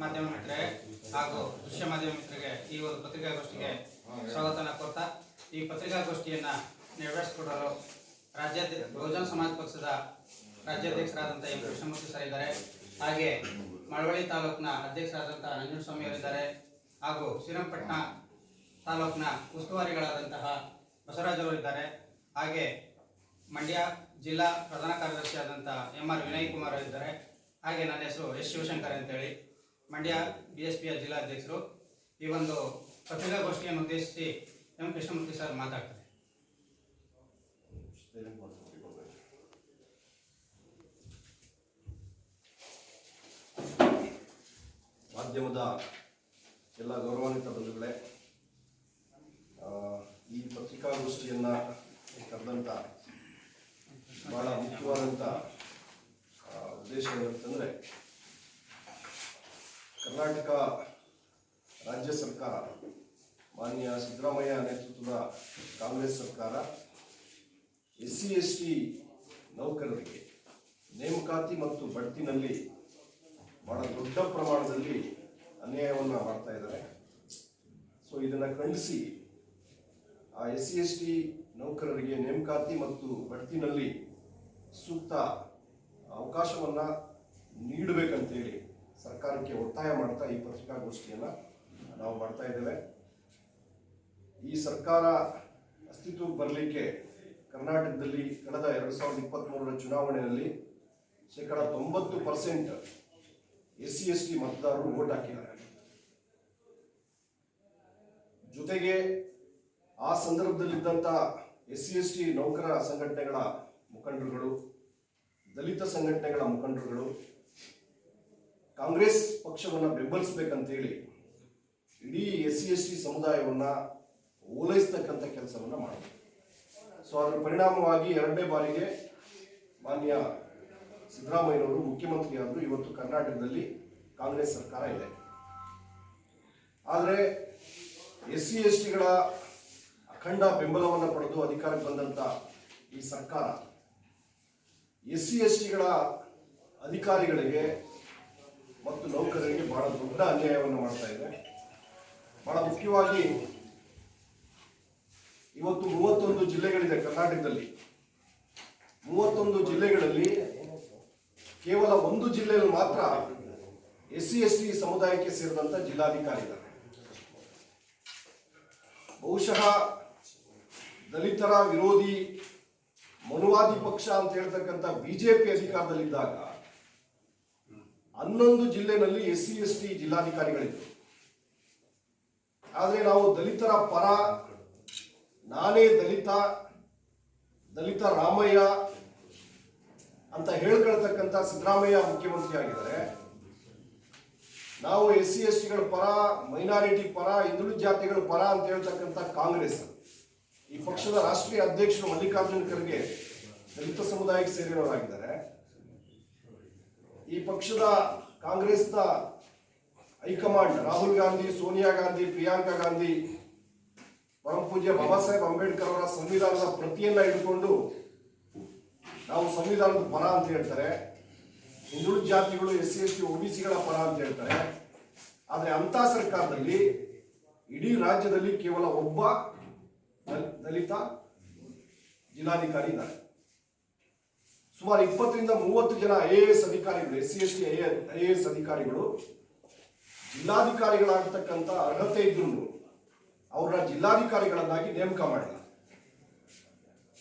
ಮಾಧ್ಯಮ ಮಿತ್ರರೇ, ಹಾಗೂ ದೃಶ್ಯ ಮಾಧ್ಯಮ ಮಿತ್ರರಿಗೆ ಈ ಒಂದು ಪತ್ರಿಕಾಗೋಷ್ಠಿಗೆ ಸ್ವಾಗತನ ಕೊಡ್ತಾ ಈ ಪತ್ರಿಕಾಗೋಷ್ಠಿಯನ್ನ ನೆರವೇರಿಸಿಕೊಡಲು ರಾಜ್ಯಾಧ್ಯಕ್ಷ ಬಹುಜನ ಸಮಾಜ ಪಕ್ಷದ ರಾಜ್ಯಾಧ್ಯಕ್ಷರಾದಂಥ ಎಂ. ಕೃಷ್ಣಮೂರ್ತಿ ಸರ್ ಇದ್ದಾರೆ. ಹಾಗೆ ಮಳವಳ್ಳಿ ತಾಲೂಕಿನ ಅಧ್ಯಕ್ಷರಾದಂಥ ನಂಜನಸ್ವಾಮಿ ಅವರಿದ್ದಾರೆ. ಹಾಗೂ ಶ್ರೀರಂಗಪಟ್ಟಣ ತಾಲೂಕಿನ ಉಸ್ತುವಾರಿಗಳಾದಂತಹ ಬಸವರಾಜ್ ಅವರು ಇದ್ದಾರೆ. ಹಾಗೆ ಮಂಡ್ಯ ಜಿಲ್ಲಾ ಪ್ರಧಾನ ಕಾರ್ಯದರ್ಶಿಯಾದಂಥ ಎಂ. ಆರ್. ವಿನಯ್ ಕುಮಾರ್ ಇದ್ದಾರೆ ಹಾಗೆ ನನ್ನ ಹೆಸರು ಎಸ್. ಶಿವಶಂಕರ್ ಅಂತೇಳಿ. ಮಂಡ್ಯ ಬಿ ಎಸ್ ಪಿಯ ಜಿಲ್ಲಾಧ್ಯಕ್ಷರು ಈ ಒಂದು ಪತ್ರಿಕಾಗೋಷ್ಠಿಯನ್ನು ಉದ್ದೇಶಿಸಿ ಎಂ ಕೃಷ್ಣಮೂರ್ತಿ ಸರ್ ಮಾತಾಡ್ತಾರೆ. ಮಾಧ್ಯಮದ ಎಲ್ಲ ಗೌರವಾನ್ವಿತ ಬಂಧುಗಳೇ ಈ ಪತ್ರಿಕಾಗೋಷ್ಠಿಯನ್ನು ಕರೆದಂಥ ಬಹಳ ಮುಖ್ಯವಾದಂಥ ಉದ್ದೇಶ ಏನಂತಂದರೆ ಕರ್ನಾಟಕ ರಾಜ್ಯ ಸರ್ಕಾರ, ಮಾನ್ಯ ಸಿದ್ದರಾಮಯ್ಯ ನೇತೃತ್ವದ ಕಾಂಗ್ರೆಸ್ ಸರ್ಕಾರ ಎಸ್ ಸಿ ಎಸ್ ಟಿ ನೌಕರರಿಗೆ ನೇಮಕಾತಿ ಮತ್ತು ಬಡ್ತಿನಲ್ಲಿ ಬಹಳ ದೊಡ್ಡ ಪ್ರಮಾಣದಲ್ಲಿ ಅನ್ಯಾಯವನ್ನು ಮಾಡ್ತಾ ಇದ್ದಾರೆ. ಸೊ ಇದನ್ನು ಖಂಡಿಸಿ ಆ ಎಸ್ ಸಿ ಎಸ್ ಟಿ ನೌಕರರಿಗೆ ನೇಮಕಾತಿ ಮತ್ತು ಬಡ್ತಿನಲ್ಲಿ ಸೂಕ್ತ ಅವಕಾಶವನ್ನು ನೀಡಬೇಕಂತೇಳಿ ಸರ್ಕಾರಕ್ಕೆ ಒತ್ತಾಯ ಮಾಡ್ತಾ ಈ ಪತ್ರಿಕಾಗೋಷ್ಠಿಯನ್ನು ನಾವು ಮಾಡ್ತಾ ಇದ್ದೇವೆ. ಈ ಸರ್ಕಾರ ಅಸ್ತಿತ್ವಕ್ಕೆ ಬರಲಿಕ್ಕೆ ಕರ್ನಾಟಕದಲ್ಲಿ ಕಳೆದ ಎರಡು ಸಾವಿರದ ಇಪ್ಪತ್ತ್ಮೂರರ ಚುನಾವಣೆಯಲ್ಲಿ ಶೇಕಡ ತೊಂಬತ್ತು percent S C S T ಮತದಾರರು ವೋಟ್ ಹಾಕಿದ್ದಾರೆ. ಜೊತೆಗೆ ಆ ಸಂದರ್ಭದಲ್ಲಿದ್ದಂಥ ಎಸ್ ಸಿ ಎಸ್ ಟಿ ನೌಕರ ಸಂಘಟನೆಗಳ ಮುಖಂಡರುಗಳು, ದಲಿತ ಸಂಘಟನೆಗಳ ಮುಖಂಡರುಗಳು ಕಾಂಗ್ರೆಸ್ ಪಕ್ಷವನ್ನು ಬೆಂಬಲಿಸಬೇಕಂತೇಳಿ ಇಡೀ ಎಸ್ ಸಿ ಎಸ್ ಟಿ ಸಮುದಾಯವನ್ನು ಓಲೈಸ್ತಕ್ಕಂಥ ಕೆಲಸವನ್ನು ಮಾಡಿದೆ ಸೊ ಅದರ ಪರಿಣಾಮವಾಗಿ ಎರಡನೇ ಬಾರಿಗೆ ಮಾನ್ಯ ಸಿದ್ದರಾಮಯ್ಯನವರು ಮುಖ್ಯಮಂತ್ರಿಯಾದರು. ಇವತ್ತು ಕರ್ನಾಟಕದಲ್ಲಿ ಕಾಂಗ್ರೆಸ್ ಸರ್ಕಾರ ಇದೆ. ಆದರೆ ಎಸ್ ಸಿ ಎಸ್ ಟಿಗಳ ಅಖಂಡ ಬೆಂಬಲವನ್ನು ಪಡೆದು ಅಧಿಕಾರಕ್ಕೆ ಬಂದಂಥ ಈ ಸರ್ಕಾರ ಎಸ್ ಸಿ ಎಸ್ ಟಿಗಳ ಅಧಿಕಾರಿಗಳಿಗೆ ಮತ್ತು ನೌಕರರಿಗೆ ಬಹಳ ದೊಡ್ಡ ಅನ್ಯಾಯವನ್ನು ಮಾಡ್ತಾ ಇದೆ. ಬಹಳ ಮುಖ್ಯವಾಗಿ ಇವತ್ತು ಮೂವತ್ತೊಂದು ಜಿಲ್ಲೆಗಳಿದೆ ಕರ್ನಾಟಕದಲ್ಲಿ. ಮೂವತ್ತೊಂದು ಜಿಲ್ಲೆಗಳಲ್ಲಿ ಕೇವಲ ಒಂದು ಜಿಲ್ಲೆಯಲ್ಲಿ ಮಾತ್ರ ಎಸ್ ಸಿ ಎಸ್ ಟಿ ಸಮುದಾಯಕ್ಕೆ ಸೇರಿದಂಥ ಜಿಲ್ಲಾಧಿಕಾರಿ ಇದ್ದಾರೆ ಬಹುಶಃ ದಲಿತರ ವಿರೋಧಿ ಮನುವಾದಿ ಪಕ್ಷ ಅಂತ ಹೇಳ್ತಕ್ಕಂಥ ಬಿಜೆಪಿ ಅಧಿಕಾರದಲ್ಲಿದ್ದಾಗ ಹನ್ನೊಂದು ಜಿಲ್ಲೆನಲ್ಲಿ ಎಸ್ ಸಿ, ಎಸ್ ಟಿ ಜಿಲ್ಲಾಧಿಕಾರಿಗಳಿದ್ರು ಆದರೆ ನಾವು ದಲಿತರ ಪರ, ನಾನೇ ದಲಿತ ದಲಿತ ರಾಮಯ್ಯ ಅಂತ ಹೇಳ್ಕೊಳ್ತಕ್ಕಂಥ ಸಿದ್ದರಾಮಯ್ಯ ಮುಖ್ಯಮಂತ್ರಿ ಆಗಿದ್ದಾರೆ. ನಾವು ಎಸ್ ಸಿ, ಎಸ್ ಟಿಗಳ ಪರ, ಮೈನಾರಿಟಿ ಪರ, ಹಿಂದುಳಿದ ಜಾತಿಗಳ ಪರ ಅಂತ ಹೇಳ್ತಕ್ಕಂಥ ಕಾಂಗ್ರೆಸ್. ಈ ಪಕ್ಷದ ರಾಷ್ಟ್ರೀಯ ಅಧ್ಯಕ್ಷರು ಮಲ್ಲಿಕಾರ್ಜುನ್ ಖರ್ಗೆ ದಲಿತ ಸಮುದಾಯಕ್ಕೆ ಸೇರಿರೋರಾಗಿದ್ದಾರೆ. ಈ ಪಕ್ಷದ ಕಾಂಗ್ರೆಸ್ನ ಹೈಕಮಾಂಡ್ ರಾಹುಲ್ ಗಾಂಧಿ, ಸೋನಿಯಾ ಗಾಂಧಿ, ಪ್ರಿಯಾಂಕಾ ಗಾಂಧಿ ಪರಮ ಪೂಜ್ಯ ಬಾಬಾ ಸಾಹೇಬ್ ಅಂಬೇಡ್ಕರ್ ಅವರ ಸಂವಿಧಾನದ ಪ್ರತಿಯನ್ನ ಇಟ್ಕೊಂಡು ನಾವು ಸಂವಿಧಾನದ ಪರ ಅಂತ ಹೇಳ್ತಾರೆ. ಹಿಂದುಳಿದ ಜಾತಿಗಳು, ಎಸ್ ಸಿ, ಎಸ್ ಟಿ ಒಬಿಸಿಗಳ ಪರ ಅಂತ ಹೇಳ್ತಾರೆ. ಆದರೆ ಅಂತ ಸರ್ಕಾರದಲ್ಲಿ ಇಡೀ ರಾಜ್ಯದಲ್ಲಿ ಕೇವಲ ಒಬ್ಬ ದಲಿತ ಜಿಲ್ಲಾಧಿಕಾರಿ ಇದ್ದಾರೆ. ಸುಮಾರು ಇಪ್ಪತ್ತರಿಂದ ಮೂವತ್ತು ಜನ ಐ ಎ ಎಸ್ ಅಧಿಕಾರಿಗಳು S C S T I A S ಅಧಿಕಾರಿಗಳು, ಜಿಲ್ಲಾಧಿಕಾರಿಗಳಾಗತಕ್ಕಂಥ ಅರ್ಹತೆ ಇದ್ರು ಅವರ ಜಿಲ್ಲಾಧಿಕಾರಿಗಳನ್ನಾಗಿ ನೇಮಕ ಮಾಡಿಲ್ಲ.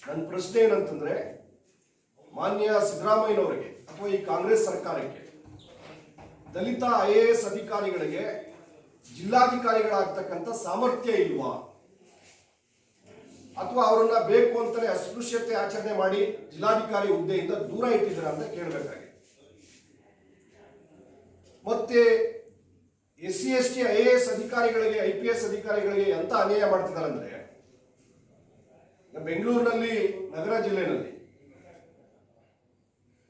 ನನ್ನ ಪ್ರಶ್ನೆ ಏನಂತಂದ್ರೆ, ಮಾನ್ಯ ಸಿದ್ದರಾಮಯ್ಯನವರಿಗೆ ಅಥವಾ ಈ ಕಾಂಗ್ರೆಸ್ ಸರ್ಕಾರಕ್ಕೆ, ದಲಿತ ಐ ಎ ಎಸ್ ಅಧಿಕಾರಿಗಳಿಗೆ ಜಿಲ್ಲಾಧಿಕಾರಿಗಳಾಗ್ತಕ್ಕಂಥ ಸಾಮರ್ಥ್ಯ ಇಲ್ವಾ? ಅಥವಾ ಅವರನ್ನ ಬೇಕು ಅಂತಲೇ ಅಸ್ಪೃಶ್ಯತೆ ಆಚರಣೆ ಮಾಡಿ ಜಿಲ್ಲಾಧಿಕಾರಿ ಹುದ್ದೆಯಿಂದ ದೂರ ಇಟ್ಟಿದ್ದಾರೆ ಅಂತ ಕೇಳಬೇಕಾಗಿದೆ. ಮತ್ತೆ S C S T I A S ಅಧಿಕಾರಿಗಳಿಗೆ, ಐ ಪಿ ಎಸ್ ಅಧಿಕಾರಿಗಳಿಗೆ ಎಂತ ಅನ್ಯಾಯ ಮಾಡ್ತಿದ್ದಾರೆ ಅಂದ್ರೆ ಬೆಂಗಳೂರಿನಲ್ಲಿ, ನಗರ ಜಿಲ್ಲೆನಲ್ಲಿ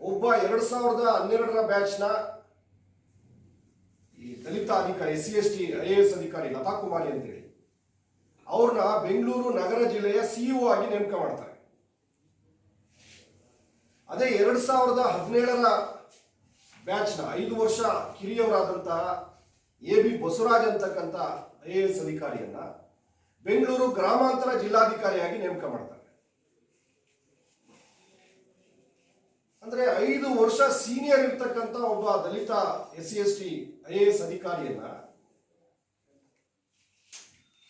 ಒಬ್ಬ ಎರಡ್ ಸಾವಿರದ ಹನ್ನೆರಡರ ಬ್ಯಾಚ್ನ ಈ ದಲಿತ ಅಧಿಕಾರಿ S C S T I A S ಅಧಿಕಾರಿ ಲತಾ ಕುಮಾರಿ ಅಂತೇಳಿ ಅವ್ರನ್ನ ಬೆಂಗಳೂರು ನಗರ ಜಿಲ್ಲೆಯ ಸಿಇಒ ಆಗಿ ನೇಮಕ ಮಾಡ್ತಾರೆ. ಅದೇ ಎರಡು ಸಾವಿರದ ಹದಿನೇಳರ ಬ್ಯಾಚ್ನ ಐದು ವರ್ಷ ಕಿರಿಯವರಾದಂತಹ ಎ ಬಿ ಬಸವರಾಜ್ ಅಂತಕ್ಕಂಥ ಐ ಎ ಎಸ್ ಅಧಿಕಾರಿಯನ್ನ ಬೆಂಗಳೂರು ಗ್ರಾಮಾಂತರ ಜಿಲ್ಲಾಧಿಕಾರಿಯಾಗಿ ನೇಮಕ ಮಾಡ್ತಾರೆ. ಅಂದ್ರೆ ಐದು ವರ್ಷ ಸೀನಿಯರ್ ಇರ್ತಕ್ಕಂಥ ಒಬ್ಬ ದಲಿತ S C S T I A S ಅಧಿಕಾರಿಯನ್ನ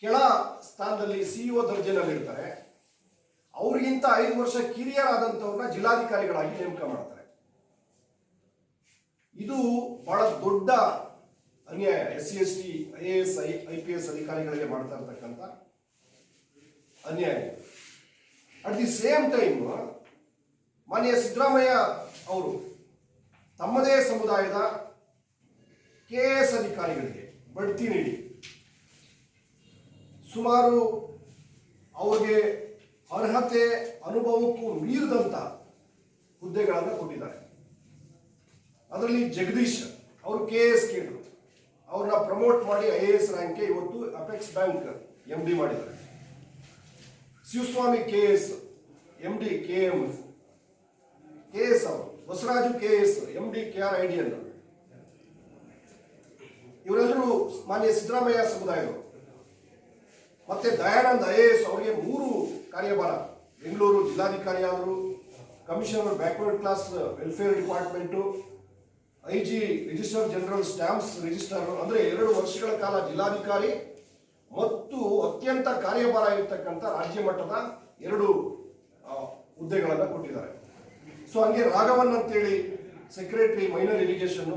ಕೆಳ ಸ್ಥಾನದಲ್ಲಿ ಸಿಇಒ ದರ್ಜೆಯಲ್ಲಿರ್ತಾರೆ ಅವರಿಗಿಂತ ಅವ್ರಿಗಿಂತ ಐದು ವರ್ಷ ಕಿರಿಯರಾದಂಥವ್ರನ್ನ ಜಿಲ್ಲಾಧಿಕಾರಿಗಳಾಗಿ ನೇಮಕ ಮಾಡ್ತಾರೆ. ಇದು ಬಹಳ ದೊಡ್ಡ ಅನ್ಯಾಯ. S C S T I A S I I P S ಅಧಿಕಾರಿಗಳಿಗೆ ಮಾಡ್ತಾ ಇರ್ತಕ್ಕಂಥ ಅನ್ಯಾಯ. ಅಟ್ ದಿ ಸೇಮ್ ಟೈಮ್ ಮಾನ್ಯ ಸಿದ್ದರಾಮಯ್ಯ ಅವರು ತಮ್ಮದೇ ಸಮುದಾಯದ ಕೆ ಎಸ್ ಅಧಿಕಾರಿಗಳಿಗೆ ಬಡ್ತಿ ನೀಡಿ. ಸುಮಾರು ಅವರಿಗೆ ಅರ್ಹತೆ ಅನುಭವಕ್ಕೂ ಮೀರಿದಂಥ ಹುದ್ದೆಗಳನ್ನು ಕೊಟ್ಟಿದ್ದಾರೆ. ಅದರಲ್ಲಿ ಜಗದೀಶ್ ಅವರು ಕೆ ಎಸ್ ಕೇಂದ್ರ ಅವ್ರನ್ನ ಪ್ರಮೋಟ್ ಮಾಡಿ ಐ ಎ ಎಸ್ ರ್ಯಾಂಕ್ಗೆ ಇವತ್ತು ಅಪೆಕ್ಸ್ ಬ್ಯಾಂಕ್ ಎಂ ಡಿ ಮಾಡಿದ್ದಾರೆ. Shivaswamy K S M D K M K S ಅವರು, Basavaraju K S M D K R I D ಅನ್ನು ಇವರೆಲ್ಲರೂ ಮಾನ್ಯ ಸಿದ್ದರಾಮಯ್ಯ ಸಮುದಾಯದವರು. ಮತ್ತೆ ದಯಾನಂದ್ ಐ ಎ ಎಸ್ ಅವರಿಗೆ ಮೂರು ಕಾರ್ಯಭಾರ. ಬೆಂಗಳೂರು ಜಿಲ್ಲಾಧಿಕಾರಿ ಆದರು commissioner backward class welfare department, I G register general stamps register ಅಂದ್ರೆ ಎರಡು ವರ್ಷಗಳ ಕಾಲ ಜಿಲ್ಲಾಧಿಕಾರಿ ಮತ್ತು ಅತ್ಯಂತ ಕಾರ್ಯಭಾರ ಇರತಕ್ಕಂಥ ರಾಜ್ಯ ಮಟ್ಟದ ಎರಡು ಹುದ್ದೆಗಳನ್ನು ಕೊಟ್ಟಿದ್ದಾರೆ. ಸೊ, ಹಂಗೆ ರಾಘವನ್ ಅಂತೇಳಿ secretary minor irrigation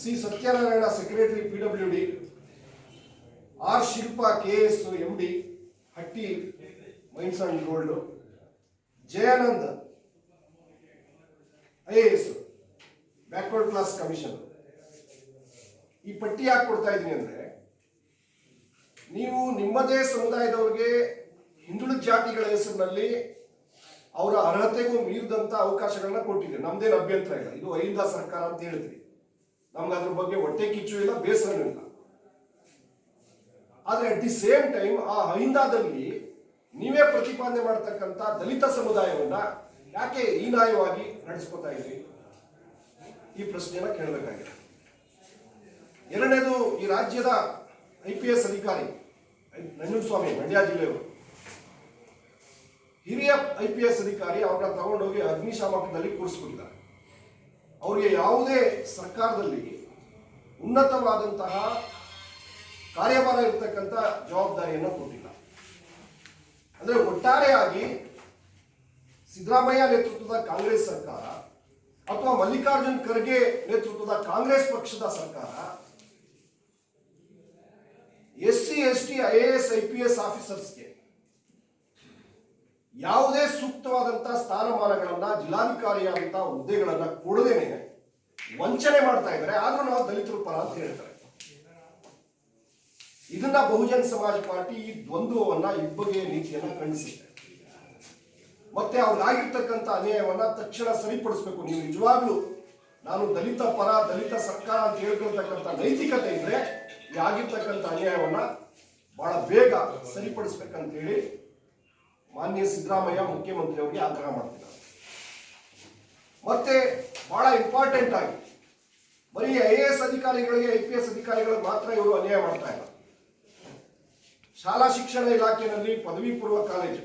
C Satyanarayana secretary P W D R Shilpa, K S M D Hatti mines and gold, Jayanand, I S, backward class commission. ಈ ಪಟ್ಟಿ ಯಾಕೆ ಕೊಡ್ತಾ ಇದ್ದೀನಿ ಅಂದ್ರೆ, ನೀವು ನಿಮ್ಮದೇ ಸಮುದಾಯದವ್ರಿಗೆ ಹಿಂದುಳಿದ ಜಾತಿಗಳ ಹೆಸರಿನಲ್ಲಿ ಅವರ ಅರ್ಹತೆಗೂ ಮೀರಿದಂತ ಅವಕಾಶಗಳನ್ನ ಕೊಟ್ಟಿದೆ ನಮ್ದೇನು ಅಭ್ಯಂತರ ಇಲ್ಲ. ಇದು ಅಹಿಂದ ಸರ್ಕಾರ ಅಂತ ಹೇಳಿದ್ರಿ. ನಮ್ಗೆ ಅದ್ರ ಬಗ್ಗೆ ಹೊಟ್ಟೆ ಕಿಚ್ಚು ಇಲ್ಲ ಬೇಸರ ಇಲ್ಲ. ಆದ್ರೆ ಅಟ್ ದಿ ಸೇಮ್ ಟೈಮ್ ಆ ಅಹಿಂದಾದಲ್ಲಿ ನೀವೇ ಪ್ರತಿಪಾದನೆ ಮಾಡತಕ್ಕಂತ ದಲಿತ ಸಮುದಾಯವನ್ನ ಯಾಕೆ ಹೀನಾಯವಾಗಿ ನಡೆಸ್ಕೊತಾ ಇದ್ರಿ? ಈ ಪ್ರಶ್ನೆಯನ್ನ ಕೇಳಬೇಕಾಗಿದೆ. ಎರಡನೇದು, ಈ ರಾಜ್ಯದ ಐ ಪಿ ಎಸ್ ಅಧಿಕಾರಿ ನಂಜುಸ್ವಾಮಿ, ಮಂಡ್ಯ ಜಿಲ್ಲೆಯವರು. ಹಿರಿಯ ಐ ಪಿ ಎಸ್ ಅಧಿಕಾರಿ ಅವ್ರನ್ನ ತಗೊಂಡೋಗಿ ಅಗ್ನಿಶಾಮಕದಲ್ಲಿ ಕೂರಿಸ್ಬಿಟ್ಟಿದ್ದಾರೆ. ಅವರಿಗೆ ಯಾವುದೇ ಸರ್ಕಾರದಲ್ಲಿ ಉನ್ನತವಾದಂತಹ ಕಾರ್ಯಭಾರ ಇರತಕ್ಕಂಥ ಜವಾಬ್ದಾರಿಯನ್ನು ಕೊಟ್ಟಿಲ್ಲ. ಅಂದರೆ ಒಟ್ಟಾರೆಯಾಗಿ ಸಿದ್ದರಾಮಯ್ಯ ನೇತೃತ್ವದ ಕಾಂಗ್ರೆಸ್ ಸರ್ಕಾರ ಅಥವಾ ಮಲ್ಲಿಕಾರ್ಜುನ್ ಖರ್ಗೆ ನೇತೃತ್ವದ ಕಾಂಗ್ರೆಸ್ ಪಕ್ಷದ ಸರ್ಕಾರ S C S T I A S, I P S ಆಫೀಸರ್ಸ್ಗೆ ಯಾವುದೇ ಸೂಕ್ತವಾದಂತಹ ಸ್ಥಾನಮಾನಗಳನ್ನ ಜಿಲ್ಲಾಧಿಕಾರಿಯಾದಂತಹ ಹುದ್ದೆಗಳನ್ನ ಕೊಡದೇನೆ ವಂಚನೆ ಮಾಡ್ತಾ ಇದ್ದಾರೆ. ಆದ್ರೂ ನಾವು ದಲಿತರು ಪರ ಅಂತ ಹೇಳ್ತಾರೆ. ಇದನ್ನ ಬಹುಜನ ಸಮಾಜ ಪಾರ್ಟಿ ಈ ದ್ವಂದ್ವವನ್ನ ಇಬ್ಬಗೆಯ ನೀತಿಯನ್ನ ಖಂಡಿಸುತ್ತೆ. ಮತ್ತೆ ಅವ್ರಿಗಾಗಿರ್ತಕ್ಕಂಥ ಅನ್ಯಾಯವನ್ನ ತಕ್ಷಣ ಸರಿಪಡಿಸ್ಬೇಕು. ನೀವು ನಿಜವಾಗ್ಲೂ ನಾನು ದಲಿತ ಪರ, ದಲಿತ ಸರ್ಕಾರ ಅಂತ ಹೇಳ್ಕೊಳ್ತಕ್ಕಂಥ ನೈತಿಕತೆ ಇದ್ರೆ ಈ ಆಗಿರ್ತಕ್ಕಂಥ ಅನ್ಯಾಯವನ್ನ ಬಹಳ ಬೇಗ ಸರಿಪಡಿಸ್ಬೇಕಂತ ಹೇಳಿ ಮಾನ್ಯ ಸಿದ್ದರಾಮಯ್ಯ ಮುಖ್ಯಮಂತ್ರಿ ಅವರಿಗೆ ಆಗ್ರಹ ಮಾಡ್ತಿದ್ದಾರೆ. ಮತ್ತೆ ಬಹಳ ಇಂಪಾರ್ಟೆಂಟ್ ಆಗಿ ಬರೀ ಐ ಎ ಎಸ್ ಅಧಿಕಾರಿಗಳಿಗೆ, ಐ ಪಿ ಎಸ್ ಅಧಿಕಾರಿಗಳಿಗೆ ಮಾತ್ರ ಇವರು ಅನ್ಯಾಯ ಮಾಡ್ತಾ ಇಲ್ಲ. ಶಾಲಾ ಶಿಕ್ಷಣ ಇಲಾಖೆಯಲ್ಲಿ ಪದವಿ ಪೂರ್ವ ಕಾಲೇಜು.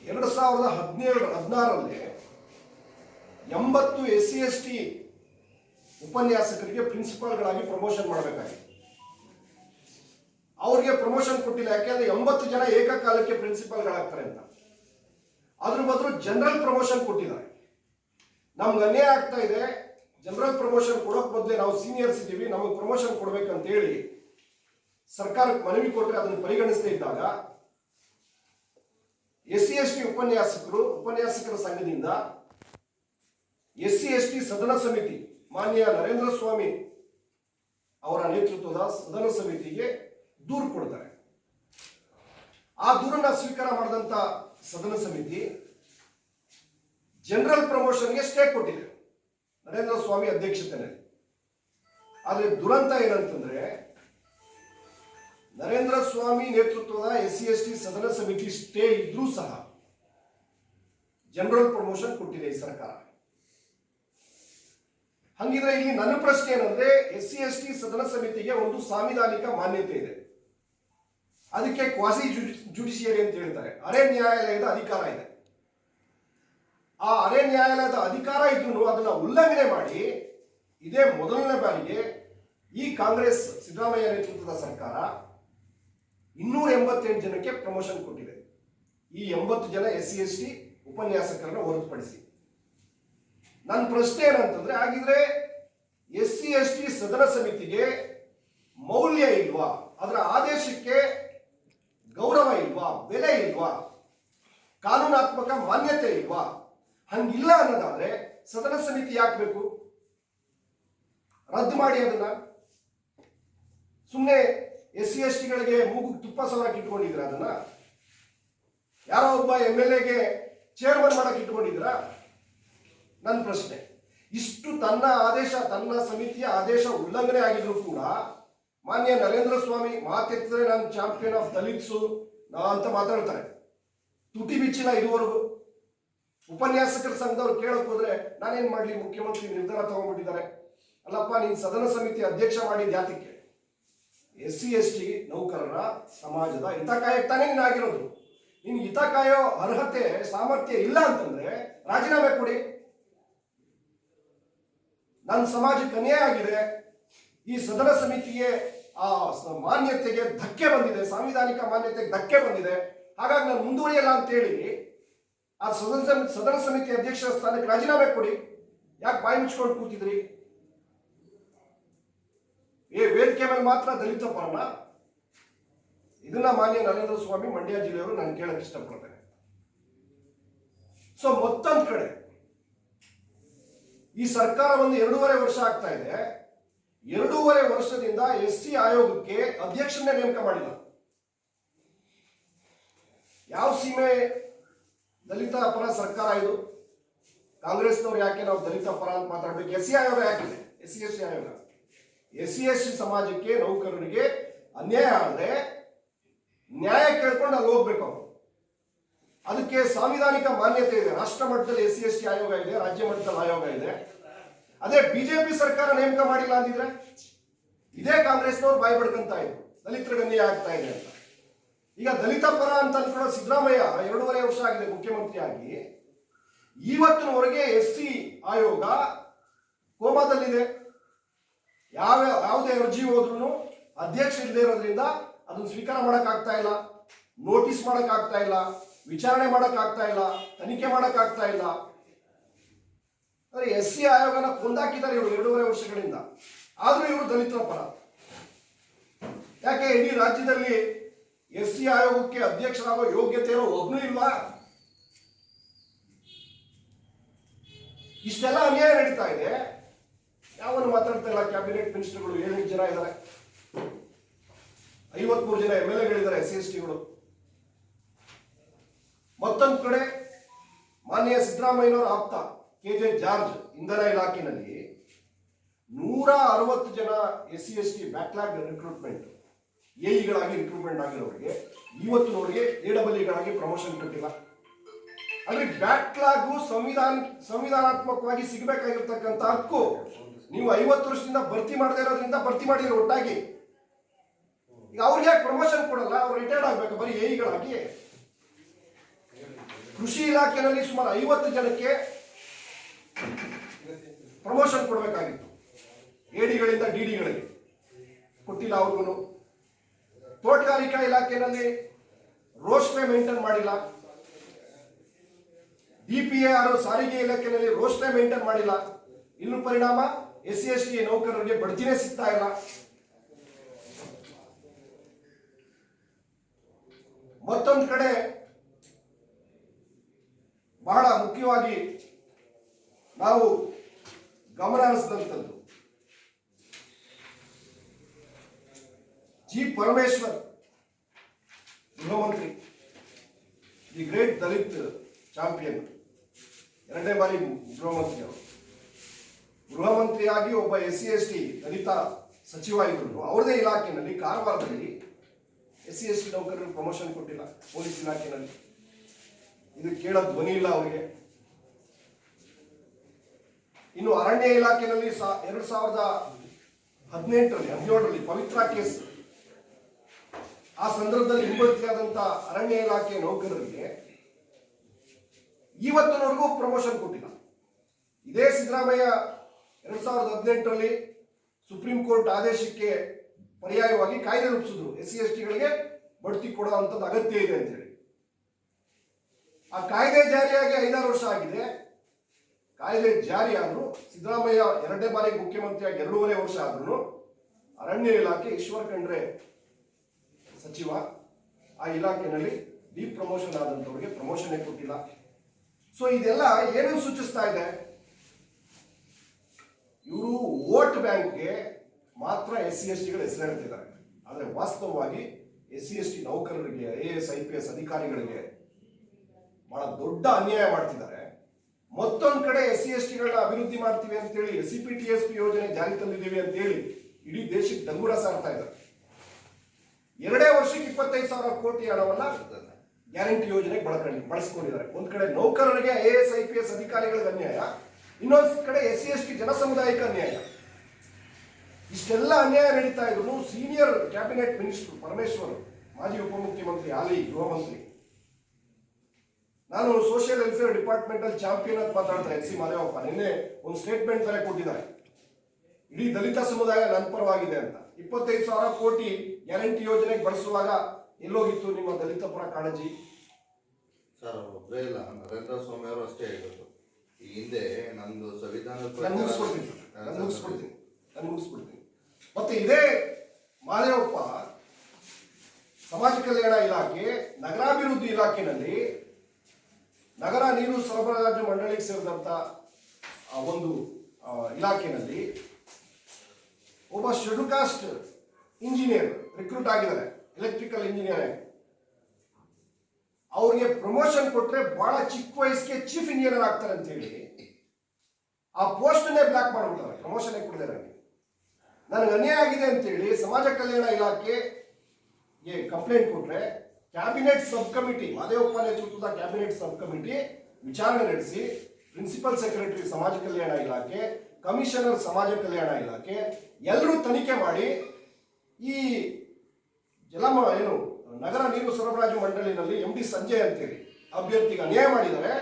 ಎರಡು ಸಾವಿರದ ಹದಿನೇಳು, ಹದಿನಾರರಲ್ಲಿ ಎಂಬತ್ತು ಎಸ್ ಸಿ ಎಸ್ ಟಿ ಉಪನ್ಯಾಸಕರಿಗೆ ಪ್ರಿನ್ಸಿಪಾಲ್ಗಳಾಗಿ ಪ್ರಮೋಷನ್ ಮಾಡಬೇಕಾಗಿತ್ತು. ಅವ್ರಿಗೆ ಪ್ರಮೋಷನ್ ಕೊಟ್ಟಿಲ್ಲ ಯಾಕೆಂದ್ರೆ ಎಂಬತ್ತು ಜನ ಏಕಕಾಲಕ್ಕೆ ಪ್ರಿನ್ಸಿಪಾಲ್ಗಳಾಗ್ತಾರೆ ಅಂತ. ಅದ್ರ ಬದಲು ಜನರಲ್ ಪ್ರಮೋಷನ್ ಕೊಟ್ಟಿದ್ದಾರೆ ನಮ್ಗೆ ಅನ್ಯಾಯ ಆಗ್ತಾ ಇದೆ, ಜನರಲ್ ಪ್ರಮೋಷನ್ ಕೊಡೋಕೆ ಬದಲೇ ನಾವು ಸೀನಿಯರ್ಸ್ ಇದ್ದೀವಿ, ನಮಗೆ ಪ್ರಮೋಷನ್ ಕೊಡ್ಬೇಕಂತ ಹೇಳಿ ಸರ್ಕಾರಕ್ಕೆ ಮನವಿ ಕೊಟ್ಟರೆ ಅದನ್ನು ಪರಿಗಣಿಸದೇ ಇದ್ದಾಗ ಎಸ್ ಸಿ ಎಸ್ ಟಿ ಉಪನ್ಯಾಸಕರು, ಉಪನ್ಯಾಸಕರ ಸಂಘದಿಂದ ಎಸ್ ಸಿ ಎಸ್ ಟಿ ಸದನ ಸಮಿತಿ, ಮಾನ್ಯ ನರೇಂದ್ರ ಸ್ವಾಮಿ ಅವರ ನೇತೃತ್ವದ ಸದನ ಸಮಿತಿಗೆ ದೂರು ಕೊಡ್ತಾರೆ. ಆ ದೂರನ್ನ ಸ್ವೀಕಾರ ಮಾಡಿದಂತ ಸದನ ಸಮಿತಿ ಜನರಲ್ ಪ್ರಮೋಷನ್ಗೆ ಸ್ಟೇ ಕೊಟ್ಟಿದೆ. ನರೇಂದ್ರ ಸ್ವಾಮಿ ಅಧ್ಯಕ್ಷತೆಯಲ್ಲಿ. ಆದರೆ ದುರಂತ ಏನಂತಂದ್ರೆ ನರೇಂದ್ರ ಸ್ವಾಮಿ ನೇತೃತ್ವದ ಎಸ್ ಸಿ ಎಸ್ ಟಿ ಸದನ ಸಮಿತಿ ಸ್ಟೇ ಇದ್ರೂ ಸಹ ಜನರಲ್ ಪ್ರಮೋಷನ್ ಕೊಟ್ಟಿದೆ ಈ ಸರ್ಕಾರ. ಹಂಗಿದ್ರೆ ಇಲ್ಲಿ ನನ್ನ ಪ್ರಶ್ನೆ ಏನಂದ್ರೆ ಎಸ್ ಸಿ ಎಸ್ ಟಿ ಸದನ ಸಮಿತಿಗೆ ಒಂದು ಸಾಂವಿಧಾನಿಕ ಮಾನ್ಯತೆ ಇದೆ. ಅದಕ್ಕೆ ಕ್ವಾಸಿ ಜುಡಿಷಿಯರಿ ಅಂತ ಹೇಳ್ತಾರೆ. ಅರೆ ನ್ಯಾಯಾಲಯದ ಅಧಿಕಾರ ಇದೆ. ಆ ಅರೆ ನ್ಯಾಯಾಲಯದ ಅಧಿಕಾರ ಇದ್ರೂ ಅದನ್ನ ಉಲ್ಲಂಘನೆ ಮಾಡಿ ಇದೇ ಮೊದಲನೇ ಬಾರಿಗೆ ಈ ಕಾಂಗ್ರೆಸ್ ಸಿದ್ದರಾಮಯ್ಯ ನೇತೃತ್ವದ ಸರ್ಕಾರ ಇನ್ನೂರ ಎಂಬತ್ತೆಂಟು ಜನಕ್ಕೆ ಪ್ರಮೋಷನ್ ಕೊಟ್ಟಿದೆ. ಈ ಎಂಬತ್ತು ಜನ ಎಸ್ ಸಿ ಎಸ್ ಟಿ ಉಪನ್ಯಾಸಕರನ್ನ ಹೊರತುಪಡಿಸಿ. ನನ್ನ ಪ್ರಶ್ನೆ ಏನಂತಂದ್ರೆ, ಹಾಗಿದ್ರೆ ಎಸ್ ಸಿ ಎಸ್ ಟಿ ಸದನ ಸಮಿತಿಗೆ ಮೌಲ್ಯ ಇಲ್ವಾ? ಅದರ ಆದೇಶಕ್ಕೆ ಗೌರವ ಇಲ್ವಾ? ಬೆಲೆ ಇಲ್ವಾ? ಕಾನೂನಾತ್ಮಕ ಮಾನ್ಯತೆ ಇಲ್ವಾ? ಹಂಗಿಲ್ಲ ಅನ್ನೋದಾದ್ರೆ ಸದನ ಸಮಿತಿ ಯಾಕೆ ಬೇಕು? ರದ್ದು ಮಾಡಿ ಅದನ್ನ. ಸುಮ್ಮನೆ ಎಸ್ ಸಿ ಎಸ್ ಟಿಗಳಿಗೆ ಮೂಗು ತುಪ್ಪ ಸವರಕ್ಕೆ ಇಟ್ಕೊಂಡಿದ್ರ ಅದನ್ನ? ಯಾರೋ ಒಬ್ಬ ಎಂ ಎಲ್ ಎಗೆ ಚೇರ್ಮನ್ ಮಾಡಕ್ಕೆ ಇಟ್ಕೊಂಡಿದ್ರ ನನ್ನ ಪ್ರಶ್ನೆ. ಇಷ್ಟು ತನ್ನ ಆದೇಶ, ತನ್ನ ಸಮಿತಿಯ ಆದೇಶ ಉಲ್ಲಂಘನೆ ಆಗಿದ್ರು ಕೂಡ ಮಾನ್ಯ ನರೇಂದ್ರ ಸ್ವಾಮಿ ಮಾತೆತ್ತಿದ್ರೆ ನಾನು ಚಾಂಪಿಯನ್ ಆಫ್ ದಲಿತ್ಸು ಅಂತ ಮಾತಾಡ್ತಾರೆ. ತುಟಿ ಬಿಚ್ಚಿಲ್ಲ ಇದುವರೆಗೂ. ಉಪನ್ಯಾಸಕರ ಸಂಘದವ್ರು ಕೇಳಕ್ ಹೋದ್ರೆ ನಾನೇನ್ ಮಾಡ್ಲಿ, ಮುಖ್ಯಮಂತ್ರಿ ನಿರ್ಧಾರ ತಗೊಂಡ್ಬಿಟ್ಟಿದ್ದಾರೆ. ಅಲ್ಲಪ್ಪ, ನೀನ್ ಸದನ ಸಮಿತಿ ಅಧ್ಯಕ್ಷ ಮಾಡಿದ ಯಾತಕ್ಕೆ? ಎಸ್ ಸಿ ಎಸ್ ಟಿ ನೌಕರರ ಸಮಾಜದ ಹಿತ ತಾನೇ ನೀನು ಆಗಿರೋದು. ನೀನು ಹಿತ ಕಾಯೋ ಅರ್ಹತೆ, ಸಾಮರ್ಥ್ಯ ಇಲ್ಲ ಅಂತಂದ್ರೆ ರಾಜೀನಾಮೆ ಕೊಡಿ. ನನ್ನ ಸಮಾಜಕ್ಕೆ ಅನ್ಯಾಯ ಆಗಿದೆ. ಈ ಸದನ ಸಮಿತಿಗೆ ಆ ಮಾನ್ಯತೆಗೆ ಧಕ್ಕೆ ಬಂದಿದೆ, ಸಾಂವಿಧಾನಿಕ ಮಾನ್ಯತೆಗೆ ಧಕ್ಕೆ ಬಂದಿದೆ. ಹಾಗಾಗಿ ನಾನು ಮುಂದುವರಿಯಲ್ಲ ಅಂತೇಳಿ ಆ ಸದನ ಸದನ ಸಮಿತಿ ಅಧ್ಯಕ್ಷರ ಸ್ಥಾನಕ್ಕೆ ರಾಜೀನಾಮೆ ಕೊಡಿ. ಯಾಕೆ ಬಾಯಿ ಮುಚ್ಕೊಂಡು ಕೂತಿದ್ರಿ? ಏ, ವೇದಿಕೆ ಮೇಲೆ ಮಾತ್ರ ದಲಿತ ಪರನ ಇದನ್ನ ಮಾನ್ಯ ನರೇಂದ್ರ ಸ್ವಾಮಿ ಮಂಡ್ಯ ಜಿಲ್ಲೆಯವರು ನಾನು ಕೇಳಕ್ ಇಷ್ಟಪಡ್ತೇನೆ. ಸೊ ಮತ್ತೊಂದ್ ಕಡೆ, ಈ ಸರ್ಕಾರ ಒಂದು ಎರಡೂವರೆ ವರ್ಷ ಆಗ್ತಾ ಇದೆ. ಎರಡೂವರೆ ವರ್ಷದಿಂದ ಎಸ್ ಸಿ ಆಯೋಗಕ್ಕೆ ಅಧ್ಯಕ್ಷನೇ ನೇಮಕ ಮಾಡಿಲ್ಲ. ಯಾವ ಸೀಮೆ ದಲಿತ ಪರ ಸರ್ಕಾರ ಇದು? ಕಾಂಗ್ರೆಸ್ನವ್ರು ಯಾಕೆ ನಾವು ದಲಿತ ಪರ ಅಂತ ಮಾತಾಡ್ಬೇಕು? ಎಸ್ ಸಿ ಆಯೋಗ ಯಾಕಿದೆ ಎಸ್ ಸಿ ಎಸ್ ಸಿ ಆಯೋಗ. ಎಸ್ ಸಿ ಎಸ್ ಟಿ ಸಮಾಜಕ್ಕೆ ನೌಕರರಿಗೆ ಅನ್ಯಾಯ ಆದರೆ ನ್ಯಾಯ ಕೇಳ್ಕೊಂಡು ಅಲ್ಲಿ ಹೋಗ್ಬೇಕು ಅವರು. ಅದಕ್ಕೆ ಸಾಂವಿಧಾನಿಕ ಮಾನ್ಯತೆ ಇದೆ. ರಾಷ್ಟ್ರ ಮಟ್ಟದಲ್ಲಿ ಎಸ್ ಸಿ ಎಸ್ ಟಿ ಆಯೋಗ ಇದೆ, ರಾಜ್ಯ ಮಟ್ಟದಲ್ಲಿ ಆಯೋಗ ಇದೆ. ಅದೇ ಬಿಜೆಪಿ ಸರ್ಕಾರ ನೇಮಕ ಮಾಡಿಲ್ಲ ಅಂದಿದ್ರೆ ಇದೇ ಕಾಂಗ್ರೆಸ್ನವ್ರು ಬಾಯಿ ಬಡ್ಕಂತ ಇದ್ರು. ದಲಿತರ ಅನ್ಯಾಯ ಆಗ್ತಾ ಇದೆ ಅಂತ. ಈಗ ದಲಿತ ಪರ ಅಂತ ಅನ್ಕೊಳ್ಳೋ ಸಿದ್ದರಾಮಯ್ಯ ಎರಡೂವರೆ ವರ್ಷ ಆಗಿದೆ ಮುಖ್ಯಮಂತ್ರಿ ಆಗಿ ಇವತ್ತಿನವರೆಗೆ ಎಸ್ ಸಿ ಆಯೋಗ ಕೋಮಾದಲ್ಲಿದೆ. ಯಾವ ಯಾವುದೇ ಅರ್ಜಿ ಹೋದ್ರು ಅಧ್ಯಕ್ಷ ಇಲ್ಲದೆ ಇರೋದ್ರಿಂದ ಅದನ್ನ ಸ್ವೀಕಾರ ಮಾಡಕ್ ಆಗ್ತಾ ಇಲ್ಲ ನೋಟಿಸ್ ಮಾಡಕ್ ಆಗ್ತಾ ಇಲ್ಲ, ವಿಚಾರಣೆ ಮಾಡಕ್ ಆಗ್ತಾ ಇಲ್ಲ, ತನಿಖೆ ಮಾಡಕ್ ಆಗ್ತಾ ಇಲ್ಲ ಎಸ್ ಸಿ ಆಯೋಗನ ಕೊಂದಾಕಿದ್ದಾರೆ ಇವರು ಎರಡೂವರೆ ವರ್ಷಗಳಿಂದ. ಆದ್ರೂ ಇವರು ದಲಿತರ ಪರ. ಯಾಕೆ ಇಡೀ ರಾಜ್ಯದಲ್ಲಿ ಎಸ್ ಸಿ ಆಯೋಗಕ್ಕೆ ಅಧ್ಯಕ್ಷರಾಗೋ ಯೋಗ್ಯತೆ ಇರೋ ಒಬ್ನು ಇಲ್ವಾ? ಇಷ್ಟೆಲ್ಲ ಅನ್ಯಾಯ ನಡೀತಾ ಇದೆ. ಯಾವನು ಮಾತಾಡ್ತಾ ಇಲ್ಲ ಕ್ಯಾಬಿನೆಟ್ ಮಿನಿಸ್ಟರ್ಗಳು ಏಳೆಂಟು ಜನ ಇದ್ದಾರೆ. ಐವತ್ಮೂರು ಜನ ಎಂ ಎಲ್ ಎಗಳಿದ್ದಾರೆ ಎಸ್ ಎಸ್ ಟಿಗಳು ಮತ್ತೊಂದು ಕಡೆ ಮಾನ್ಯ ಸಿದ್ದರಾಮಯ್ಯನವರ ಆಪ್ತ, ಕೆ ಜೆ ಜಾರ್ಜ್, ಇಂಧನ ಇಲಾಖೆಯಲ್ಲಿ ನೂರ ಅರವತ್ತು ಜನ S C S T backlog recruitment ಎಇಗಳಾಗಿ recruitment ಆಗಿರೋರಿಗೆ ಇವತ್ತಿನವರಿಗೆ ಎ ಡಬಲ್ ಇಗಳಾಗಿ ಪ್ರಮೋಷನ್ ಕೊಟ್ಟಿಲ್ಲ. ಅಂದ್ರೆ ಬ್ಯಾಕ್ಲಾಗು ಸಂವಿಧಾನ, ಸಂವಿಧಾನಾತ್ಮಕವಾಗಿ ಸಿಗಬೇಕಾಗಿರ್ತಕ್ಕಂಥ ಹಕ್ಕು ನೀವು ಐವತ್ತು ವರ್ಷದಿಂದ ಭರ್ತಿ ಮಾಡದೇ ಇರೋದ್ರಿಂದ ಭರ್ತಿ ಮಾಡಿರೋ ಒಟ್ಟಾಗಿ. ಈಗ ಅವ್ರಿಗೆ ಯಾಕೆ ಪ್ರಮೋಷನ್ ಕೊಡಲ್ಲ? ಅವ್ರು ರಿಟೈರ್ಡ್ ಆಗ್ಬೇಕು, ಬರೀ ಎಇಗಳಾಗಿ ಕೃಷಿ ಇಲಾಖೆಯಲ್ಲಿ ಸುಮಾರು ಐವತ್ತು ಜನಕ್ಕೆ ಪ್ರಮೋಷನ್ ಕೊಡಬೇಕಾಗಿತ್ತು. ಎಡಿಗಳಿಂದ ಡಿಡಿಗಳಿಗೆ. ಕೊಟ್ಟಿಲ್ಲ ಅವ್ರಿಗೂ ತೋಟಗಾರಿಕಾ ಇಲಾಖೆಯಲ್ಲಿ ರೋಸ್ಟ್ರೆ ಮೇಂಟೈನ್ ಮಾಡಿಲ್ಲ. ಡಿಪಿಎಆರ್ ಸಾರಿಗೆ ಇಲಾಖೆಯಲ್ಲಿ ರೋಸ್ಟೇ ಮೇಂಟೈನ್ ಮಾಡಿಲ್ಲ. ಇನ್ನು ಪರಿಣಾಮ? ಎಸ್ ಸಿ ಎಸ್ ಟಿ ನೌಕರರಿಗೆ ಬಡ್ತಿನೇ ಸಿಗ್ತಾ ಇಲ್ಲ. ಮತ್ತೊಂದು ಕಡೆ ಬಹಳ ಮುಖ್ಯವಾಗಿ ನಾವು ಗಮನ ಹರಿಸಿದಂಥದ್ದು ಜಿ ಪರಮೇಶ್ವರ್ ಗೃಹಮಂತ್ರಿ ದಿ ಗ್ರೇಟ್ ದಲಿತ್ ಚಾಂಪಿಯನ್, ಎರಡನೇ ಬಾರಿ ಗೃಹಮಂತ್ರಿ ಅವರು. ಗೃಹ ಮಂತ್ರಿಯಾಗಿ ಒಬ್ಬ ಎಸ್ ಸಿ ಎಸ್ ಟಿ ದಲಿತ ಸಚಿವ ಇದ್ರು. ಅವ್ರದೇ ಇಲಾಖೆಯಲ್ಲಿ ಕಾರವಾರದಲ್ಲಿ ಎಸ್ ಸಿ ಎಸ್ ಟಿ ನೌಕರರು ಪ್ರಮೋಷನ್ ಕೊಟ್ಟಿಲ್ಲ ಪೊಲೀಸ್ ಇಲಾಖೆಯಲ್ಲಿ ಇದು ಕೇಳೋ ಧ್ವನಿ ಇಲ್ಲ ಅವರಿಗೆ. ಇನ್ನು ಅರಣ್ಯ ಇಲಾಖೆಯಲ್ಲಿ ಎರಡ್ ಸಾವಿರದ ಹದಿನೆಂಟರಲ್ಲಿ, ಹದಿನೇಳರಲ್ಲಿ ಪವಿತ್ರ ಕೇಸ್. ಆ ಸಂದರ್ಭದಲ್ಲಿ ಹಿಂಬಡ್ತಿಯಾದಂತ ಅರಣ್ಯ ಇಲಾಖೆ ನೌಕರರಿಗೆ ಇವತ್ತಿನವರೆಗೂ ಪ್ರಮೋಷನ್ ಕೊಟ್ಟಿಲ್ಲ. ಇದೇ ಸಿದ್ದರಾಮಯ್ಯ ಎರಡ್ ಸಾವಿರದ ಹದಿನೆಂಟರಲ್ಲಿ ಸುಪ್ರೀಂ ಕೋರ್ಟ್ ಆದೇಶಕ್ಕೆ ಪರ್ಯಾಯವಾಗಿ ಕಾಯ್ದೆ ರೂಪಿಸಿದ್ರು. ಎಸ್ ಸಿ ಎಸ್ ಟಿಗಳಿಗೆ ಬಡ್ತಿ ಕೊಡೋ ಅಗತ್ಯ ಇದೆ ಅಂತೇಳಿ ಆ ಕಾಯ್ದೆ ಜಾರಿಯಾಗಿ ಐದಾರು ವರ್ಷ ಆಗಿದೆ. ಕಾಯ್ದೆ ಜಾರಿ ಆದ್ರೂ ಸಿದ್ದರಾಮಯ್ಯ ಎರಡನೇ ಬಾರಿ ಮುಖ್ಯಮಂತ್ರಿಯಾಗಿ ಎರಡೂವರೆ ವರ್ಷ ಆದ್ರೂ ಅರಣ್ಯ ಇಲಾಖೆ ಈಶ್ವರ್ ಖಂಡ್ರೆ ಸಚಿವ ಆ ಇಲಾಖೆನಲ್ಲಿ ಡಿ ಪ್ರಮೋಷನ್ ಆದಂಥವ್ರಿಗೆ ಪ್ರಮೋಷನ್ ಕೊಟ್ಟಿಲ್ಲ. ಸೊ ಇದೆಲ್ಲ ಏನೇನು ಸೂಚಿಸ್ತಾ ಇದೆ? ಇವರು ವೋಟ್ ಬ್ಯಾಂಕ್ಗೆ ಮಾತ್ರ ಎಸ್ ಸಿ ಎಸ್ ಟಿಗಳ ಹೆಸರು ಹೇಳ್ತಿದ್ದಾರೆ ಆದರೆ ವಾಸ್ತವವಾಗಿ ಎಸ್ ಸಿ ಎಸ್ ಟಿ ನೌಕರರಿಗೆ I A S I P S ಅಧಿಕಾರಿಗಳಿಗೆ ಬಹಳ ದೊಡ್ಡ ಅನ್ಯಾಯ ಮಾಡ್ತಿದ್ದಾರೆ. ಮತ್ತೊಂದು ಕಡೆ ಎಸ್ ಸಿ ಎಸ್ ಟಿಗಳನ್ನ ಅಭಿವೃದ್ಧಿ ಮಾಡ್ತೀವಿ ಅಂತೇಳಿ S C P T S P ಯೋಜನೆ ಜಾರಿ ತಂದಿದ್ದೀವಿ ಅಂತೇಳಿ ಇಡೀ ದೇಶಕ್ಕೆ ದಂಗುರ ಸಾರ್ತಾ ಇದ್ದಾರೆ. ಎರಡೇ ವರ್ಷಕ್ಕೆ ಇಪ್ಪತ್ತೈದು ಸಾವಿರ ಕೋಟಿ ಹಣವನ್ನ ಗ್ಯಾರಂಟಿ ಯೋಜನೆಗೆ ಬಳಕೊಂಡು ಬಳಸ್ಕೊಂಡಿದ್ದಾರೆ. ಒಂದ್ ಕಡೆ ನೌಕರರಿಗೆ I S I P S ಅಧಿಕಾರಿಗಳಿಗೆ ಅನ್ಯಾಯ ಇನ್ನೊಂದ್ ಕಡೆ ಎಸ್ ಸಿ, ಎಸ್ ಟಿ ಜನಸಮುದಾಯಕ್ಕೆ ಅನ್ಯಾಯ. ಇಷ್ಟೆಲ್ಲ ಅನ್ಯಾಯ ನಡೀತಾ ಇದ್ರು ಸೀನಿಯರ್ ಕ್ಯಾಬಿನೆಟ್ ಮಿನಿಸ್ಟರ್ ಪರಮೇಶ್ವರ್, ಮಾಜಿ ಉಪಮುಖ್ಯಮಂತ್ರಿ ಆಲಿ ಗೃಹ ನಾನು ಸೋಷಿಯಲ್ ವೆಲ್ಫೇರ್ ಡಿಪಾರ್ಟ್ಮೆಂಟ್ ಅಲ್ಲಿ ಚಾಂಪಿಯನ್ ಅಂತ ಮಾತಾಡ್ತಾರೆ ಎಸ್ ಸಿ ಮಾದೇವಪ್ಪ, ನಿನ್ನೆ ಒಂದು ಸ್ಟೇಟ್ಮೆಂಟ್ ಬೇರೆ ಕೊಟ್ಟಿದ್ದಾರೆ. ಇಡೀ ದಲಿತ ಸಮುದಾಯ ನನ್ನ ಪರವಾಗಿದೆ ಅಂತ. ಇಪ್ಪತ್ತೈದು ಸಾವಿರ ಕೋಟಿ ಗ್ಯಾರಂಟಿ ಯೋಜನೆಗೆ ಬಳಸುವಾಗ ಎಲ್ಲೋಗಿತ್ತು ನಿಮ್ಮ ದಲಿತ ಪರ ಕಾಳಜಿ? ಸರ್ ನರೇಂದ್ರ ಸ್ವಾಮಿ ಅವರು ಅಷ್ಟೇ ಹೇಳಿದ್ರು ಈ ಹಿಂದೆ ನಮ್ದು ಸಂವಿಧಾನ ನಾನು ಮುಗಿಸ್ಕೊಡ್ತೀನಿ. ನಾನು ಮುಗಿಸ್ಕೊಡ್ತೀನಿ. ನಾನು ಮುಗಿಸ್ಬಿಡ್ತೀನಿ ಮತ್ತೆ ಇದೇ ಮಾದೇವಪ್ಪ ಸಮಾಜ ಕಲ್ಯಾಣ ಇಲಾಖೆ ನಗರಾಭಿವೃದ್ಧಿ ಇಲಾಖೆನಲ್ಲಿ ನಗರ ನೀರು ಸರಬರಾಜು ಮಂಡಳಿಗೆ ಸೇರಿದಂತ ಆ ಒಂದು ಇಲಾಖೆಯಲ್ಲಿ ಒಬ್ಬ ಶೆಡ್ಯೂಲ್ ಕಾಸ್ಟ್ ಇಂಜಿನಿಯರ್ ರಿಕ್ರೂಟ್ ಆಗಿದ್ದಾರೆ. ಎಲೆಕ್ಟ್ರಿಕಲ್ ಇಂಜಿನಿಯರ್ ಅವ್ರಿಗೆ ಪ್ರಮೋಷನ್ ಕೊಟ್ರೆ ಬಹಳ ಚಿಕ್ಕ ವಯಸ್ಸಿಗೆ ಚೀಫ್ ಇಂಜಿನಿಯರ್ ಆಗ್ತಾರೆ ಅಂತ ಹೇಳಿ, ಆ ಪೋಸ್ಟ್ನೇ ಬ್ಲಾಕ್ ಮಾಡ್ಬಿಡ್ತಾರೆ ಪ್ರಮೋಷನ್ ಕೊಡದೆ ನನಗೆ ನನಗೆ ಅನ್ಯಾಯ ಆಗಿದೆ ಅಂತೇಳಿ ಸಮಾಜ ಕಲ್ಯಾಣ ಇಲಾಖೆಗೆ ಕಂಪ್ಲೇಂಟ್ ಕೊಟ್ರೆ ಕ್ಯಾಬಿನೆಟ್ ಸಬ್ ಕಮಿಟಿ ಮಾದೇವಪ್ಪ ನೇತೃತ್ವದ ಕ್ಯಾಬಿನೆಟ್ ಸಬ್ ಕಮಿಟಿ ವಿಚಾರಣೆ ನಡೆಸಿ ಪ್ರಿನ್ಸಿಪಲ್ ಸೆಕ್ರೆಟರಿ ಸಮಾಜ ಕಲ್ಯಾಣ ಇಲಾಖೆ ಕಮಿಷನರ್ ಸಮಾಜ ಕಲ್ಯಾಣ ಇಲಾಖೆ ಎಲ್ಲರೂ ತನಿಖೆ ಮಾಡಿ ಈ ಜಲಮ ಏನು ನಗರ ನೀರು ಸರಬರಾಜು ಮಂಡಳಿನಲ್ಲಿ ಎಂ ಡಿ ಸಂಜಯ್ ಅಂತೇಳಿ ಅಭ್ಯರ್ಥಿಗೆ ಅನ್ಯಾಯ ಮಾಡಿದರೆ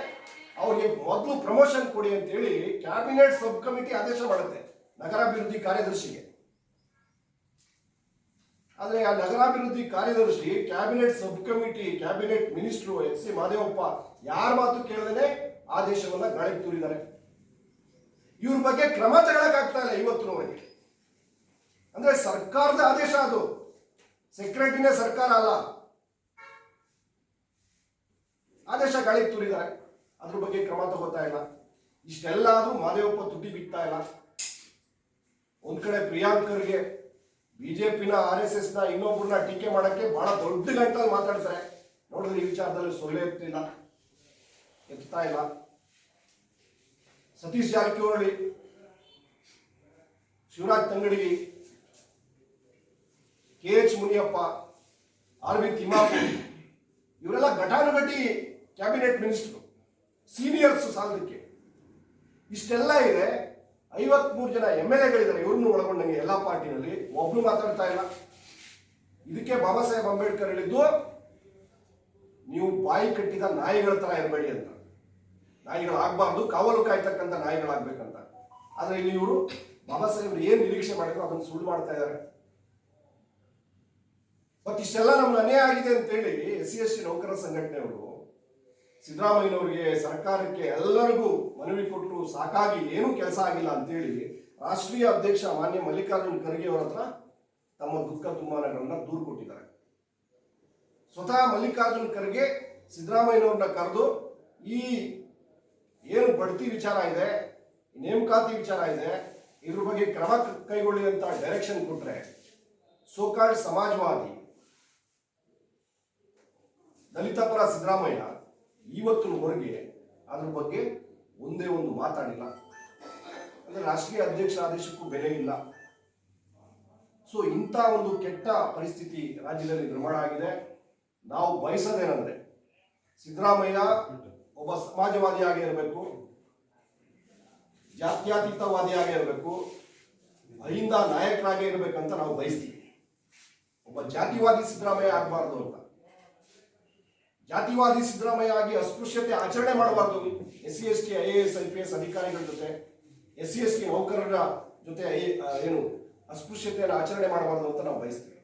ಅವ್ರಿಗೆ ಮೊದಲು ಪ್ರಮೋಷನ್ ಕೊಡಿ ಅಂತೇಳಿ ಕ್ಯಾಬಿನೆಟ್ ಸಬ್ ಕಮಿಟಿ ಆದೇಶ ಮಾಡುತ್ತೆ ನಗರಾಭಿವೃದ್ಧಿ ಕಾರ್ಯದರ್ಶಿಗೆ. ಆದರೆ ಆ ನಗರಾಭಿವೃದ್ಧಿ ಕಾರ್ಯದರ್ಶಿ cabinet sub committee cabinet minister S C Mahadevappa ಯಾರ ಮಾತು ಕೇಳದೇನೆ ಆದೇಶವನ್ನ ಗಾಳಿಗೆ ತೂರಿದ್ದಾರೆ. ಇವ್ರ ಬಗ್ಗೆ ಕ್ರಮ ತಗೊಳಕ್ಕಾಗ್ತಾ ಇಲ್ಲ ಇವತ್ತು ಅಂದ್ರೆ ಸರ್ಕಾರದ ಆದೇಶ ಅದು. ಸೆಕ್ರೆಟರಿನೇ ಸರ್ಕಾರ ಅಲ್ಲ. ಆದೇಶ ಗಾಳಿಗೆ ತೂರಿದ್ದಾರೆ. ಅದ್ರ ಬಗ್ಗೆ ಕ್ರಮ ತಗೋತಾ ಇಲ್ಲ. ಇಷ್ಟೆಲ್ಲಾದ್ರೂ ಮಾದೇವಪ್ಪ ತುಟಿ ಬಿಡ್ತಾ ಇಲ್ಲ. ಒಂದ್ ಕಡೆ ಪ್ರಿಯಾಂಕರ್ಗೆ ಬಿಜೆಪಿನ ಆರ್ ಎಸ್ ಎಸ್ನ ಇನ್ನೊಬ್ಬರನ್ನ ಟೀಕೆ ಮಾಡಕ್ಕೆ ಬಹಳ ದೊಡ್ಡ ಗಂಟಲ್ಲಿ ಮಾತಾಡ್ತಾರೆ. ನೋಡಿದ್ರೆ ಈ ವಿಚಾರದಲ್ಲಿ ಸೊಳ್ಳೆ ಎತ್ತಿಲ್ಲ. ಎತ್ತಾ ಇಲ್ಲ. Satish Jarkiholi, Shivaraj Tangadagi K H Muniyappa R V Thimmapuri ಇವರೆಲ್ಲ ಘಟಾನುಘಟಿ ಕ್ಯಾಬಿನೆಟ್ ಮಿನಿಸ್ಟರ್, ಸೀನಿಯರ್ಸ್ ಸಾಲಕ್ಕೆ. ಇಷ್ಟೆಲ್ಲ ಇದೆ, ಐವತ್ಮೂರು ಜನ ಎಂ ಎಲ್ ಎಗಳಿದ್ದಾರೆ, ಇವ್ರನ್ನು ಒಳಗೊಂಡಂಗೆ ಎಲ್ಲ ಪಾರ್ಟಿನಲ್ಲಿ. ಒಬ್ರು ಮಾತಾಡ್ತಾ ಇಲ್ಲ. ಇದಕ್ಕೆ ಬಾಬಾ ಸಾಹೇಬ್ ಅಂಬೇಡ್ಕರ್ ಹೇಳಿದ್ದು, ನೀವು ಬಾಯಿ ಕಟ್ಟಿದ ನಾಯಿಗಳ ತರ ಇರಬೇಡಿ ಅಂತ. ನಾಯಿಗಳಾಗಬಾರ್ದು, ಕಾವಲು ಕಾಯ್ತಕ್ಕಂಥ ನಾಯಿಗಳಾಗಬೇಕಂತ. ಆದರೆ ಇಲ್ಲಿ ಇವರು ಬಾಬಾ ಸಾಹೇಬ್ರು ಏನ್ ನಿರೀಕ್ಷೆ ಮಾಡಿದ್ರು, ಅದನ್ನು ಸುಳ್ಳು ಮಾಡ್ತಾ ಇದ್ದಾರೆ. ಮತ್ತೆ ಇಷ್ಟೆಲ್ಲ ನಮ್ಗೆ ಅನ್ಯಾಯ ಆಗಿದೆ ಅಂತೇಳಿ ಎಸ್ ಸಿ ಎಸ್ ಟಿ ನೌಕರರ ಸಂಘಟನೆಯವರು ಸಿದ್ದರಾಮಯ್ಯನವರಿಗೆ ಸರ್ಕಾರಕ್ಕೆ ಎಲ್ಲರಿಗೂ ಮನವಿ ಕೊಟ್ಟು ಸಾಕಾಗಿ ಏನೂ ಕೆಲಸ ಆಗಿಲ್ಲ ಅಂತೇಳಿ ರಾಷ್ಟ್ರೀಯ ಅಧ್ಯಕ್ಷ ಮಾನ್ಯ ಮಲ್ಲಿಕಾರ್ಜುನ್ ಖರ್ಗೆ ಅವರ ಹತ್ರ ತಮ್ಮ ದುಃಖ ತುಂಬಾನಗಳನ್ನ ದೂರು ಕೊಟ್ಟಿದ್ದಾರೆ. ಸ್ವತಃ ಮಲ್ಲಿಕಾರ್ಜುನ್ ಖರ್ಗೆ ಸಿದ್ದರಾಮಯ್ಯನವ್ರನ್ನ ಕರೆದು ಈ ಏನು ಬಡ್ತಿ ವಿಚಾರ ಇದೆ ನೇಮಕಾತಿ ವಿಚಾರ ಇದೆ, ಇದ್ರ ಬಗ್ಗೆ ಕ್ರಮ ಕೈಗೊಳ್ಳಿ ಅಂತ ಡೈರೆಕ್ಷನ್ ಕೊಟ್ರೆ ಸೋಕಾಲ್ಡ್ ಸಮಾಜವಾದಿ ದಲಿತ ಪರ ಸಿದ್ದರಾಮಯ್ಯ ಇವತ್ತಿನವರೆಗೆ ಅದ್ರ ಬಗ್ಗೆ ಒಂದೇ ಒಂದು ಮಾತಾಡಿಲ್ಲ. ಅಂದ್ರೆ ರಾಷ್ಟ್ರೀಯ ಅಧ್ಯಕ್ಷ ಆದೇಶಕ್ಕೂ ಬೆಲೆ ಇಲ್ಲ. ಸೊ ಇಂಥ ಒಂದು ಕೆಟ್ಟ ಪರಿಸ್ಥಿತಿ ರಾಜ್ಯದಲ್ಲಿ ನಿರ್ಮಾಣ ಆಗಿದೆ. ನಾವು ಬಯಸೋದೇನೆಂದ್ರೆ ಸಿದ್ದರಾಮಯ್ಯ ಒಬ್ಬ ಸಮಾಜವಾದಿಯಾಗಿ ಇರಬೇಕು ಜಾತ್ಯಾತೀತವಾದಿಯಾಗಿ ಇರಬೇಕು, ಅಹಿಂದ ನಾಯಕರಾಗೇ ಇರಬೇಕಂತ ನಾವು ಬಯಸ್ತೀವಿ. ಒಬ್ಬ ಜಾತಿವಾದಿ ಸಿದ್ದರಾಮಯ್ಯ ಆಗಬಾರ್ದು ಅಂತ. ಜಾತಿವಾದಿ ಸಿದ್ದರಾಮಯ್ಯ ಆಗಿ ಅಸ್ಪೃಶ್ಯತೆ ಆಚರಣೆ ಮಾಡಬಾರ್ದು. S C S T I A S, I P S ಅಧಿಕಾರಿಗಳ ಜೊತೆ ಎಸ್ ಸಿ ಎಸ್ ಟಿ ನೌಕರರ ಜೊತೆ ಏನು ಅಸ್ಪೃಶ್ಯತೆಯನ್ನು ಆಚರಣೆ ಮಾಡಬಾರ್ದು ಅಂತ ನಾವು ಬಯಸ್ತೀವಿ.